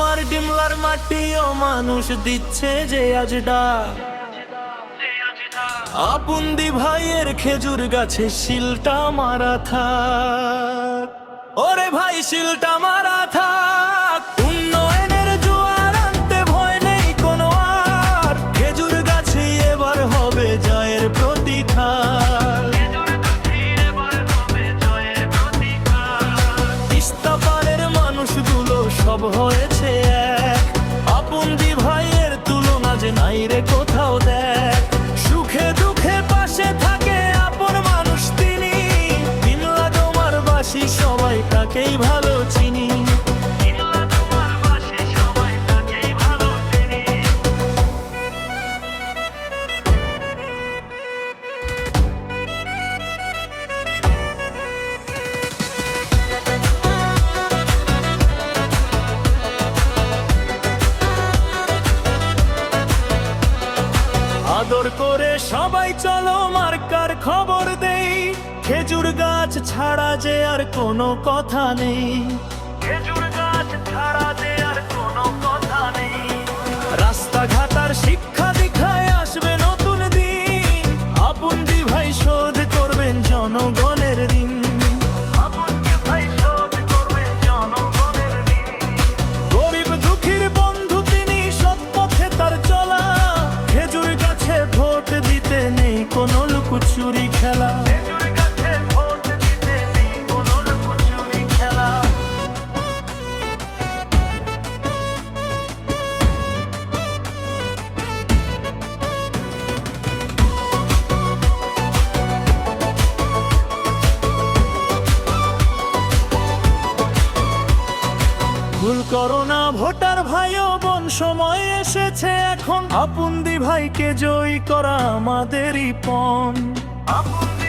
তোমার ডিমলার মাটিও মানুষ দিচ্ছে যে আজ ডাক আপুন্দি ভাইয়ের খেজুর গাছে শিলটা মারা থাক। ওরে ভাই, শিলটা মারা থাক। সব হয়েছে এক। দি ভাইয়ের তুলনা যে নাই রে কোথাও দেখ। সুখে দুঃখে পাশে থাকে আপন মানুষ তিনি। দিন তোমার বাসি সবাই তাকেই ভালো আদর করে সবাই চলো মার্কার খবর দেই। খেজুর গাছ ছাড়া যে আর কোনো কথা নেই। খেজুর লুকোচুরি খেলা। ভুল করো না ভোটার ভাই ও বোন সময় এসেছে এখন। আপুন্দি ভাইকে জয়ী করা আমাদেরই পণ। আপুন্দি